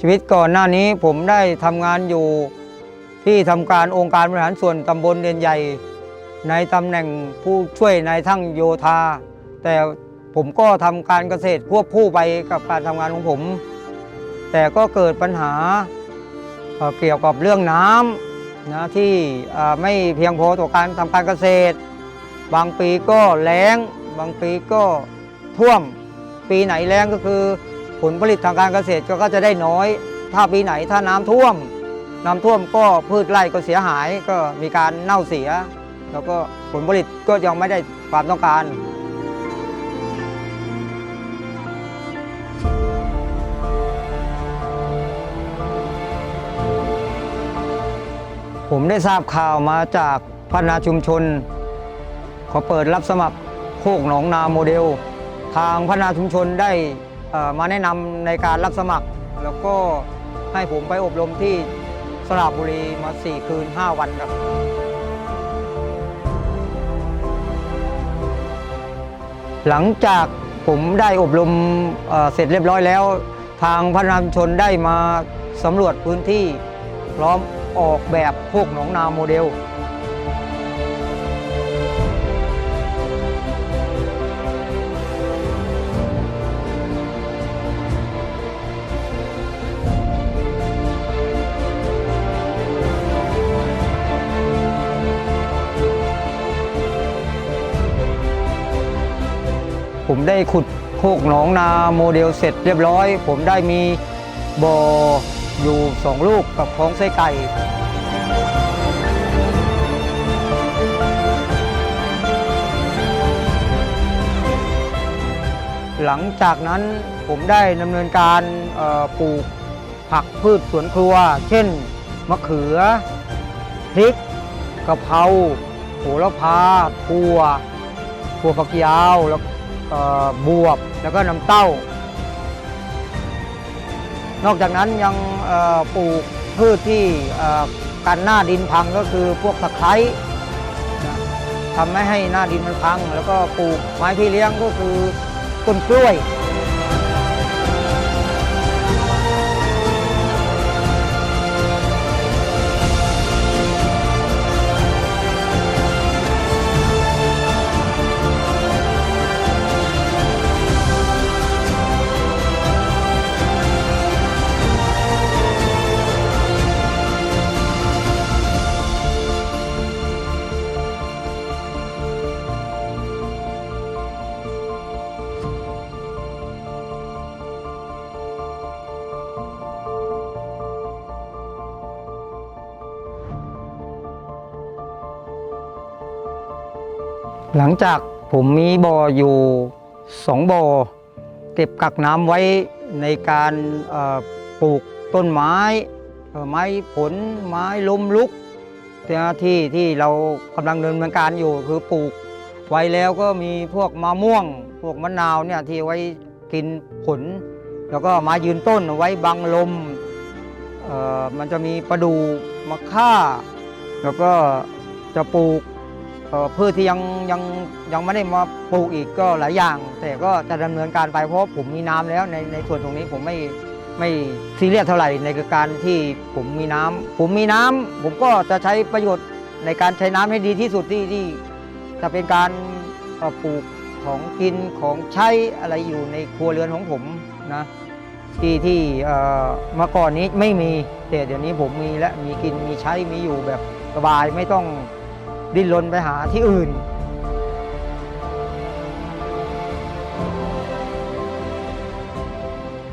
ชีวิตก่อนหน้านี้ผมได้ทำงานอยู่ที่ทำการองค์การบริหารส่วนตำบลเด่นใหญ่ ในตำแหน่งผู้ช่วยนายทั้งโยธา แต่ผมก็ทำการเกษตรควบคู่ไปกับการทำงานของผม แต่ก็เกิดปัญหาเกี่ยวกับเรื่องน้ำนะที่ไม่เพียงพอต่อการทำการเกษตร บางปีก็แล้ง บางปีก็ท่วม ปีไหนแล้งก็คือ ผลผลิตทางการเกษตรก็จะได้น้อย ถ้าปีไหนถ้าน้ำท่วม น้ำท่วมก็พืชไร่ก็เสียหายก็มีการเน่าเสีย แล้วก็ผลผลิตก็ยังไม่ได้ความต้องการผมได้ทราบข่าวมาจากพัฒนาชุมชนเขาเปิดรับสมัครโคกหนองนาโมเดล ทางพัฒนาชุมชนได้ มาแนะนำในการรับสมัคร แล้วก็ให้ผมไปอบรมที่สระบุรีมา 4 คืน 5 วันครับ หลังจากผมได้อบรมเเสร็จเรียบร้อยแล้ว ทางพัฒนาชุมชนได้มาสำรวจพื้นที่ พร้อมออกแบบโคกหนองนาโมเดล ผมได้ขุดโคกหนองนาโมเดลเสร็จเรียบร้อย ผมได้มีบ่ออยู่สองลูกกับคลองไส้ไก่หลังจากนั้นผมได้ดำเนินการปลูกผักพืชสวนครัว เช่น มะเขือ พริกกะเพราโหระพาถั่วถั่วฝักยาวแล้ว บวบแล้วก็น้ำเต้า นอกจากนั้นยังปลูกพืชที่กันหน้าดินพังก็คือพวกตะไคร้ทำให้หน้าดินมันพัง แล้วก็ปลูกไม้ที่เลี้ยงก็คือต้นกล้วย หลังจากผมมีบ่ออยู่สองบ่อเก็บกักน้ำไว้ในการปลูกต้นไม้ ไม้ผลไม้ล้มลุกที่ที่เรากำลังดำเนินการอยู่คือปลูกไว้แล้วก็มีพวกมะม่วง พวกมะนาวเนี่ยที่ไว้กินผล แล้วก็ม้ยืนต้นไว้บังลมมันจะมีประดูมะค่า แล้วก็จะปลูก พืชที่ยังยังยังไม่ได้มาปลูกอีกก็หลายอย่าง แต่ก็จะดำเนินการไปเพราะผมมีน้ำแล้วในในส่วนตรงนี้ผมไม่ไม่ซีเรียสเท่าไหร่ในการที่ผมมีน้ำผมมีน้ำผมก็จะใช้ประโยชน์ในการใช้น้ำให้ดีที่สุดที่ที่จะเป็นการปลูกของกินของใช้อะไรอยู่ในครัวเรือนของผมนะที่ที่เอ่อเมื่อก่อนนี้ไม่มีแต่เดี๋ยวนี้ผมมีและมีกินมีใช้มีอยู่แบบสบายไม่ต้อง ดิ้นรนไปหาที่อื่น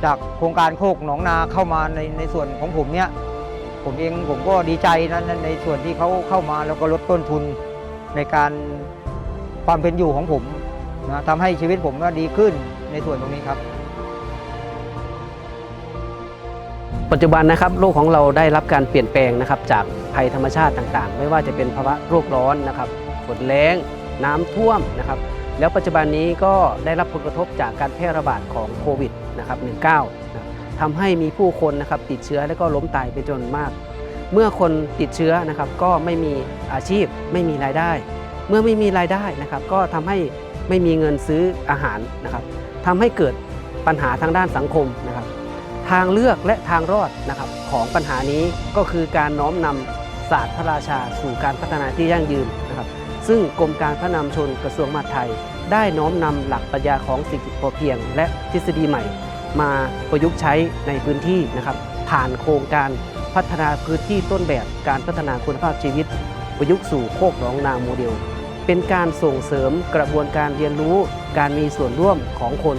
จากโครงการโคกหนองนาเข้ามาในในส่วนของผมเนี่ยผมเองผมก็ดีใจนะในในส่วนที่เขาเข้ามาแล้วก็ลดต้นทุนในการความเป็นอยู่ของผมนะทำให้ชีวิตผมก็ดีขึ้นในส่วนตรงนี้ครับ ปัจจุบันนะครับโลกของเราได้รับการเปลี่ยนแปลงนะครับจากภัยธรรมชาติต่างๆ ไม่ว่าจะเป็นภาวะโรคร้อนนะครับฝนแล้ง น้ำท่วมนะครับแล้วปัจจุบันนี้ก็ได้รับผลกระทบจากการแพร่ระบาดของโควิดนะครับ -19 นะทำให้มีผู้คนนะครับติดเชื้อและก็ล้มตายเป็นจำนวนมาก เมื่อคนติดเชื้อนะครับก็ไม่มีอาชีพไม่มีรายได้ เมื่อไม่มีรายได้นะครับก็ทำให้ไม่มีเงินซื้ออาหารนะครับทำให้เกิดปัญหาทางด้านสังคมนะครับ ทางเลือกและทางรอดนะครับของปัญหานี้ก็คือการน้อมนำศาสตร์พระราชาสู่การพัฒนาที่ยั่งยืนนะครับซึ่งกรมการพัฒนามชนกระทรวงมหาดไทย ได้น้อมนำหลักปรัชญาของเศรษฐกิจพอเพียง และทฤษฎีใหม่ มาประยุกต์ใช้ในพื้นที่นะครับผ่านโครงการพัฒนาพื้นที่ต้นแบบการพัฒนาคุณภาพชีวิต ประยุกต์สู่โคกหนองนาโมเดล เป็นการส่งเสริมกระบวนการเรียนรู้ การมีส่วนร่วมของคน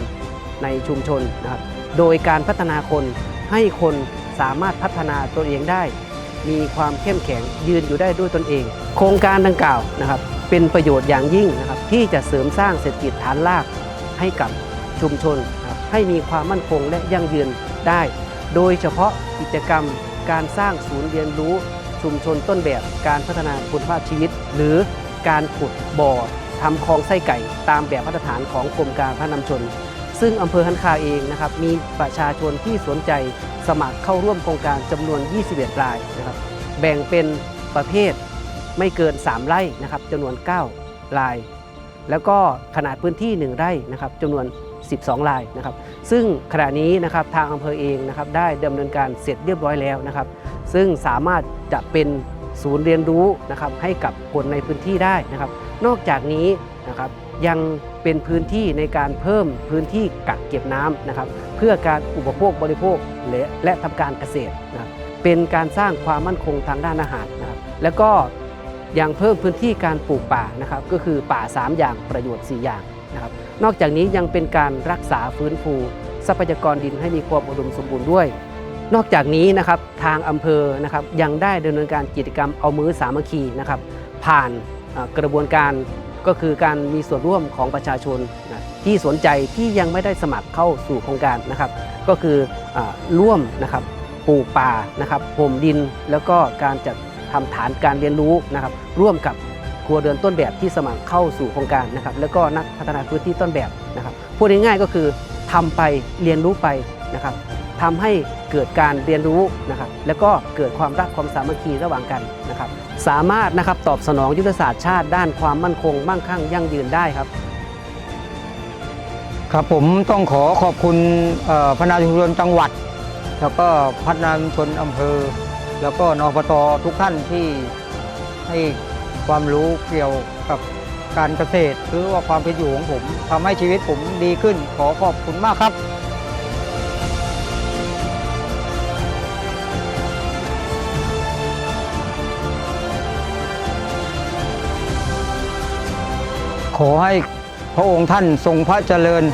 ในชุมชนนะครับ โดยการพัฒนาคนให้คนสามารถพัฒนาตัวเองได้ มีความเข้มแข็งยืนอยู่ได้ด้วยตนเอง โครงการดังกล่าวนะครับ เป็นประโยชน์อย่างยิ่งนะครับ ที่จะเสริมสร้างเศรษฐกิจฐานรากให้กับชุมชนครับให้มีความมั่นคงและยั่งยืนได้ โดยเฉพาะกิจกรรมการสร้างศูนย์เรียนรู้ชุมชนต้นแบบการพัฒนาคุณภาพชีวิต หรือการขุดบ่อทำคลองไส้ไก่ตามแบบมาตรฐานของกรมการพัฒนามชน ซึ่งอำเภอฮันคาเองนะครับมีประชาชนที่สนใจสมัครเข้าร่วมโครงการจำนวน 21 รายนะครับแบ่งเป็นประเภทไม่เกิน 3 ไร่นะครับจำนวน 9 ราย แล้วก็ขนาดพื้นที่ 1 ไร่นะครับจำนวน 12 รายนะครับซึ่งขณะนี้นะครับทางอำเภอเองนะครับได้ดำเนินการเสร็จเรียบร้อยแล้วนะครับ ซึ่งสามารถจะเป็นศูนย์เรียนรู้นะครับให้กับคนในพื้นที่ได้นะครับ นอกจากนี้นะครับ ยังเป็นพื้นที่ในการเพิ่มพื้นที่กักเก็บน้ำนะครับ เพื่อการอุปโภคบริโภคและและทำการเกษตรนะครับเป็นการสร้างความมั่นคงทางด้านอาหารนะครับแล้วก็ยังเพิ่มพื้นที่การปลูกป่านะครับ ก็คือป่า 3 อย่างประโยชน์ 4 อย่างนะครับ นอกจากนี้ยังเป็นการรักษาฟื้นฟูทรัพยากรดินให้มีความอุดมสมบูรณ์ด้วย นอกจากนี้นะครับทางอำเภอนะครับยังได้ดำเนินการกิจกรรมเอามือสามัคคีนะครับ ผ่านกระบวนการ ก็คือการมีส่วนร่วมของประชาชนนะที่สนใจที่ยังไม่ได้สมัครเข้าสู่โครงการนะครับ ก็คืออร่วมนะครับปลูกป่านะครับผมดิน แล้วก็การจัดทำฐานการเรียนรู้นะครับ ร่วมกับครัวเรือนต้นแบบที่สมัครเข้าสู่โครงการนะครับ แล้วก็นักพัฒนาพื้นที่ต้นแบบนะครับพูดง่ายๆก็คือทำไปเรียนรู้ไปนะครับทำให้เกิดการเรียนรู้นะครับ แล้วก็เกิดความรักความสามัคคีระหว่างกัน นะครับสามารถนะครับตอบสนองยุทธศาสตร์ชาติด้านความมั่นคงมั่งคั่งยั่งยืนได้ครับ ครับผมต้องขอขอบคุณพนาชุมชนจังหวัด แล้วก็พัฒนาชุมชนอำเภอ แล้วก็นปตทุกท่านที่ให้ความรู้เกี่ยวกับการเกษตร หรือว่าความเป็นอยู่ของผมทำให้ชีวิตผมดีขึ้น ขอขอบคุณมากครับ ขอให้พระองค์ท่านทรงพระเจริญ